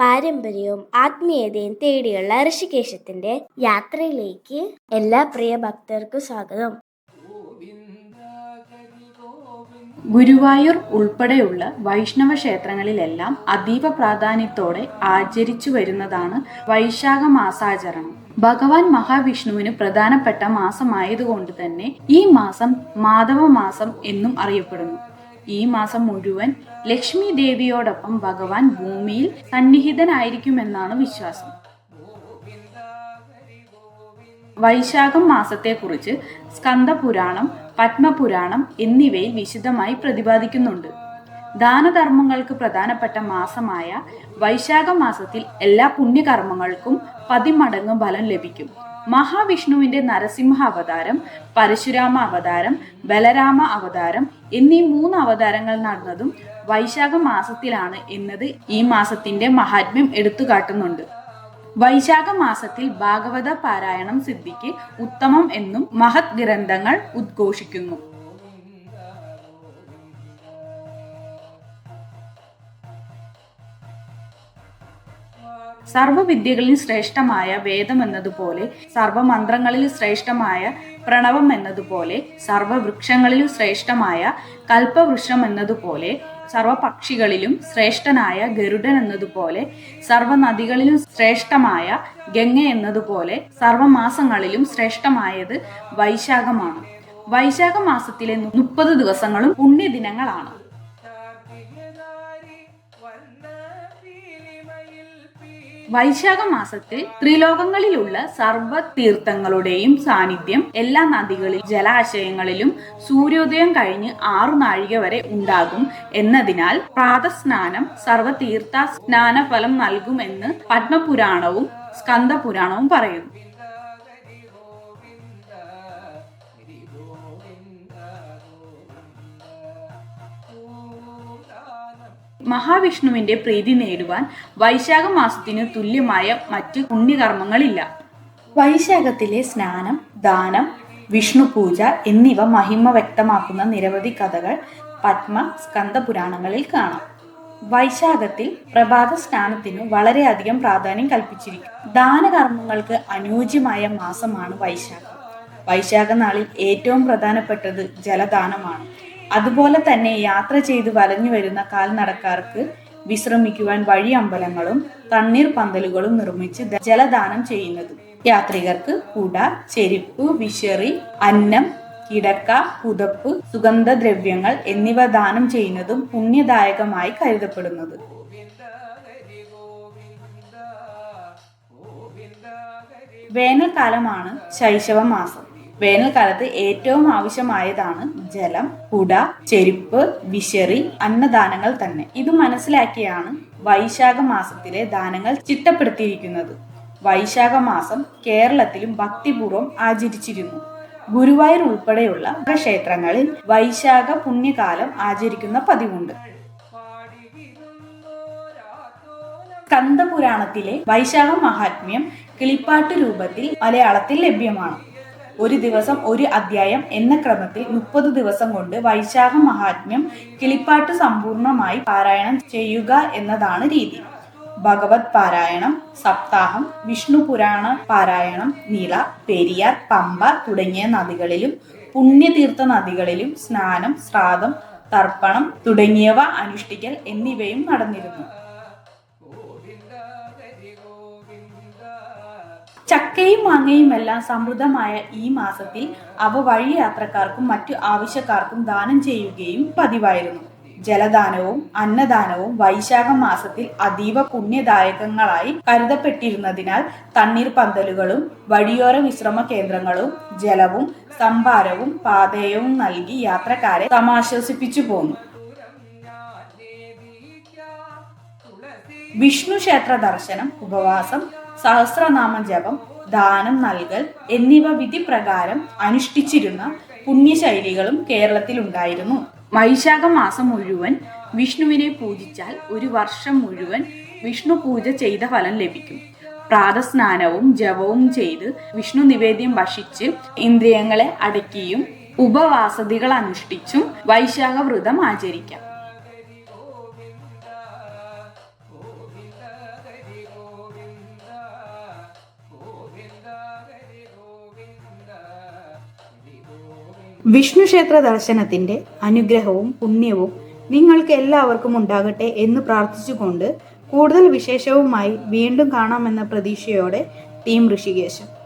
പാരമ്പര്യവും ആത്മീയതയും തേടിയുള്ള ഋഷികേശത്തിന്റെ യാത്രയിലേക്ക് എല്ലാ പ്രിയ ഭക്തർക്കും സ്വാഗതം. ഗുരുവായൂർ ഉൾപ്പെടെയുള്ള വൈഷ്ണവ ക്ഷേത്രങ്ങളിലെല്ലാം അതീവ പ്രാധാന്യത്തോടെ ആചരിച്ചു വരുന്നതാണ് വൈശാഖ മാസാചരണം. ഭഗവാൻ മഹാവിഷ്ണുവിന് പ്രധാനപ്പെട്ട മാസമായതുകൊണ്ട് തന്നെ ഈ മാസം മാധവ മാസം എന്നും അറിയപ്പെടുന്നു. ഈ മാസം മുഴുവൻ ലക്ഷ്മി ദേവിയോടൊപ്പം ഭഗവാൻ ഭൂമിയിൽ സന്നിഹിതനായിരിക്കുമെന്നാണ് വിശ്വാസം. വൈശാഖം മാസത്തെക്കുറിച്ച് സ്കന്ദപുരാണം പത്മപുരാണം എന്നിവയിൽ വിശദമായി പ്രതിപാദിക്കുന്നുണ്ട്. ദാനധർമ്മങ്ങൾക്ക് പ്രധാനപ്പെട്ട മാസമായ വൈശാഖ മാസത്തിൽ എല്ലാ പുണ്യകർമ്മങ്ങൾക്കും പതിമടങ്ങ് ഫലം ലഭിക്കും. മഹാവിഷ്ണുവിന്റെ നരസിംഹ അവതാരം പരശുരാമ അവതാരം ബലരാമ അവതാരം എന്നീ മൂന്ന് അവതാരങ്ങൾ നടന്നതും വൈശാഖ മാസത്തിലാണ് എന്നത് ഈ മാസത്തിന്റെ മഹാത്മ്യം എടുത്തുകാട്ടുന്നുണ്ട്. വൈശാഖ മാസത്തിൽ ഭാഗവത പാരായണം സിദ്ധിക്ക് ഉത്തമം എന്നും മഹത് ഗ്രന്ഥങ്ങൾ ഉദ്ഘോഷിക്കുന്നു. സർവവിദ്യകളിൽ ശ്രേഷ്ഠമായ വേദം എന്നതുപോലെ സർവമന്ത്രങ്ങളിൽ ശ്രേഷ്ഠമായ പ്രണവം എന്നതുപോലെ സർവവൃക്ഷങ്ങളിലും ശ്രേഷ്ഠമായ കൽപ്പവൃക്ഷം എന്നതുപോലെ സർവപക്ഷികളിലും ശ്രേഷ്ഠനായ ഗരുഡൻ എന്നതുപോലെ സർവനദികളിലും ശ്രേഷ്ഠമായ ഗംഗ എന്നതുപോലെ സർവമാസങ്ങളിലും ശ്രേഷ്ഠമായത് വൈശാഖമാണ്. വൈശാഖ മാസത്തിലെ മുപ്പത് ദിവസങ്ങളും പുണ്യദിനങ്ങളാണ്. വൈശാഖ മാസത്തിൽ ത്രിലോകങ്ങളിലുള്ള സർവ തീർത്ഥങ്ങളുടെയും സാന്നിധ്യം എല്ലാ നദികളിലും ജലാശയങ്ങളിലും സൂര്യോദയം കഴിഞ്ഞ് ആറു നാഴിക വരെ ഉണ്ടാകും. എന്നതിനാൽ പ്രാതസ്നാനം സർവ തീർത്ഥ സ്നാനഫലം നൽകുമെന്ന് പത്മപുരാണവും സ്കന്ദപുരാണവും പറയുന്നു. മഹാവിഷ്ണുവിന്റെ പ്രീതി നേടുവാൻ വൈശാഖ മാസത്തിന് തുല്യമായ മറ്റ് പുണ്യകർമ്മങ്ങളില്ല. വൈശാഖത്തിലെ സ്നാനം ദാനം വിഷ്ണു പൂജ എന്നിവ മഹിമ വ്യക്തമാക്കുന്ന നിരവധി കഥകൾ പത്മ സ്കന്ദ പുരാണങ്ങളിൽ കാണാം. വൈശാഖത്തിൽ പ്രഭാത സ്നാനത്തിന് വളരെയധികം പ്രാധാന്യം കൽപ്പിച്ചിരിക്കും. ദാനകർമ്മങ്ങൾക്ക് അനുയോജ്യമായ മാസമാണ് വൈശാഖം. വൈശാഖ നാളിൽ ഏറ്റവും പ്രധാനപ്പെട്ടത് ജലദാനമാണ്. അതുപോലെ തന്നെ യാത്ര ചെയ്ത് വലഞ്ഞു വരുന്ന കാൽനടക്കാർക്ക് വിശ്രമിക്കുവാൻ വഴി അമ്പലങ്ങളും തണ്ണീർ പന്തലുകളും നിർമ്മിച്ച് ജലദാനം ചെയ്യുന്നതും. യാത്രികർക്ക് കുട ചെരുപ്പ് വിശറി അന്നം കിടക്ക പുതപ്പ് സുഗന്ധദ്രവ്യങ്ങൾ എന്നിവ ദാനം ചെയ്യുന്നതും പുണ്യദായകമായി കരുതപ്പെടുന്നത്. വേനൽക്കാലമാണ് ശൈശവ മാസം വേനൽക്കാലത്ത് ഏറ്റവും ആവശ്യമായതാണ് ജലം കുട ചെരുപ്പ് വിശറി അന്നദാനങ്ങൾ തന്നെ. ഇത് മനസ്സിലാക്കിയാണ് വൈശാഖ മാസത്തിലെ ദാനങ്ങൾ ചിട്ടപ്പെടുത്തിയിരിക്കുന്നത്. വൈശാഖ മാസം കേരളത്തിലും ഭക്തിപൂർവം ആചരിച്ചിരുന്നു. ഗുരുവായൂർ ഉൾപ്പെടെയുള്ള ക്ഷേത്രങ്ങളിൽ വൈശാഖ പുണ്യകാലം ആചരിക്കുന്ന പതിവുണ്ട്. സ്കന്ദപുരാണത്തിലെ വൈശാഖ മഹാത്മ്യം കിളിപ്പാട്ട് രൂപത്തിൽ മലയാളത്തിൽ ലഭ്യമാണ്. ഒരു ദിവസം ഒരു അധ്യായം എന്ന ക്രമത്തിൽ മുപ്പത് ദിവസം കൊണ്ട് വൈശാഖ മഹാത്മ്യം കിളിപ്പാട്ട് സമ്പൂർണമായി പാരായണം ചെയ്യുക എന്നതാണ് രീതി. ഭഗവത് പാരായണം സപ്താഹം വിഷ്ണു പുരാണ പാരായണം നീള പെരിയാർ പമ്പ തുടങ്ങിയ നദികളിലും പുണ്യതീർത്ഥ നദികളിലും സ്നാനം ശ്രാദ്ധം തർപ്പണം തുടങ്ങിയവ അനുഷ്ഠിക്കൽ എന്നിവയും നടന്നിരുന്നു. ചക്കയും മാങ്ങയും എല്ലാം സമൃദ്ധമായ ഈ മാസത്തിൽ അവ വഴി യാത്രക്കാർക്കും മറ്റു ആവശ്യക്കാർക്കും ദാനം ചെയ്യുകയും പതിവായിരുന്നു. ജലദാനവും അന്നദാനവും വൈശാഖ മാസത്തിൽ അതീവ പുണ്യദായകങ്ങളായി കരുതപ്പെട്ടിരുന്നതിനാൽ തണ്ണീർ പന്തലുകളും വഴിയോര വിശ്രമ കേന്ദ്രങ്ങളും ജലവും സംഭാരവും പാതയവും നൽകി യാത്രക്കാരെ സമാശ്വസിപ്പിച്ചു പോന്നു. വിഷ്ണു ക്ഷേത്ര ദർശനം ഉപവാസം സഹസ്രനാമ ജപം ദാനം നൽകൽ എന്നിവ വിധി പ്രകാരം അനുഷ്ഠിച്ചിരുന്ന പുണ്യശൈലികളും കേരളത്തിലുണ്ടായിരുന്നു. വൈശാഖ മാസം മുഴുവൻ വിഷ്ണുവിനെ പൂജിച്ചാൽ ഒരു വർഷം മുഴുവൻ വിഷ്ണു പൂജ ചെയ്ത ഫലം ലഭിക്കും. പ്രാതസ്നാനവും ജപവും ചെയ്ത് വിഷ്ണു നിവേദ്യം ഭക്ഷിച്ച് ഇന്ദ്രിയങ്ങളെ അടക്കിയും ഉപവാസതികൾ അനുഷ്ഠിച്ചും വൈശാഖ വ്രതം ആചരിക്കാം. വിഷ്ണു ക്ഷേത്ര ദർശനത്തിന്റെ അനുഗ്രഹവും പുണ്യവും നിങ്ങൾക്ക് എല്ലാവർക്കും ഉണ്ടാകട്ടെ എന്ന് പ്രാർത്ഥിച്ചുകൊണ്ട് കൂടുതൽ വിശേഷവുമായി വീണ്ടും കാണാമെന്ന പ്രതീക്ഷയോടെ ടീം ഋഷികേശം.